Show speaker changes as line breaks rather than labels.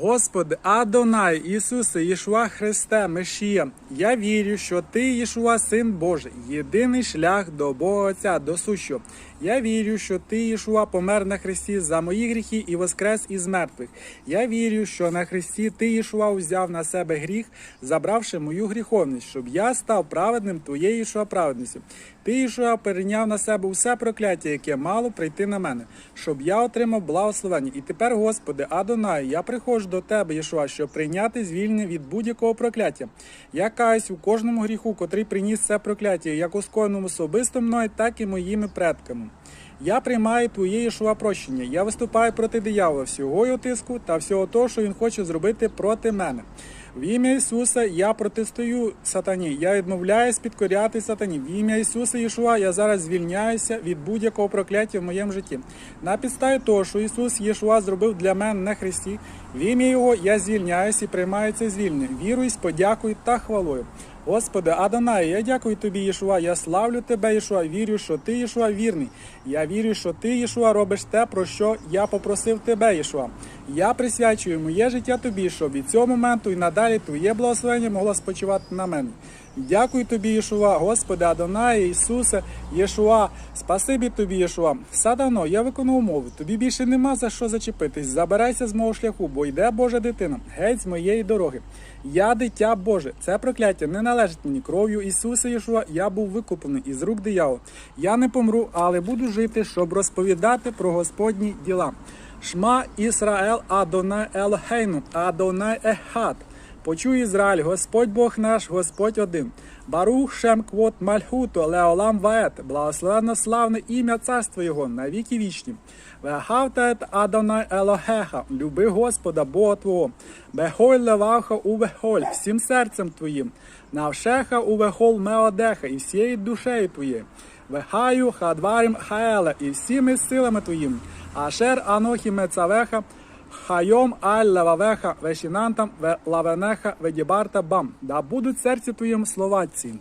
Господи, Адонай, Ісусе, Єшуа Христе, Мешія, я вірю, що Ти, Єшуа, Син Божий, єдиний шлях до Бога Отця, до сущого. Я вірю, що Ти, Єшуа, помер на Христі за мої гріхи і воскрес із мертвих. Я вірю, що на Христі Ти, Єшуа, узяв на себе гріх, забравши мою гріховність, щоб я став праведним Твоєю Єшуа праведністю. Ти, Єшуа, перейняв на себе усе прокляття, яке мало прийти на мене, щоб я отримав благословення. І тепер, Господи, Адонай, я приходжу до Тебе, Єшуа, щоб прийняти звільнення від будь-якого прокляття. Я каюсь у кожному гріху, котрий приніс це прокляття, як у скоєному особисто мною, так і моїми предками. Я приймаю твоє Єшуа прощення. Я виступаю проти диявола, всього його тиску та всього того, що він хоче зробити проти мене. В ім'я Ісуса я протестую сатані. Я відмовляюсь підкоряти сатані. В ім'я Ісуса Єшуа я зараз звільняюся від будь-якого прокляття в моєму житті. На підставі того, що Ісус Єшуа зробив для мене на Христі, в ім'я Його я звільняюсь і приймаю це звільнення. Віруюсь, подякую та хвалою. Господи, Адонай, я дякую тобі, Єшуа. Я славлю тебе, Єшуа. Вірю, що ти, Єшуа, вірний. Я вірю, що ти, Єшуа, робиш те, про що я попросив тебе, Єшуа. Я присвячую моє життя тобі, щоб від цього моменту і надалі твоє благословення могло спочивати на мене. Дякую тобі, Єшуа, Господи, Адонай, Ісусе, Єшуа, спасибі тобі, Єшуа. Сатано, я виконав умови. Тобі більше нема за що зачепитись. Забирайся з мого шляху, бо йде Божа дитина, геть з моєї дороги. Я дитя Боже. Це прокляття не належить мені кров'ю Ісуса Єшуа. Я був викуплений із рук диявола. Я не помру, але буду жити, щоб розповідати про Господні діла. Шма Ісраел Адонай Елхейну, Адонай Ехат. Почуй Ізраїль, Господь Бог наш, Господь один. Барух Шем Квот Мальхуто, Леолам Вает, благословенно славне ім'я царства Його на віки вічні. Вехавтает Адонай Елохеха, люби Господа, Бога Твого. Бехоль леваха у вехоль, всім серцем Твоїм. Навшеха у вехол меодеха, і всією душею Твоєю. Вехаю хадварим хаеле, і всіми силами Твоїм. Ашер анохі мецавеха, Хайом аль лававеха вешінантам ве лавенеха ведібарта бам. Да будуть серці твоїм слова ці.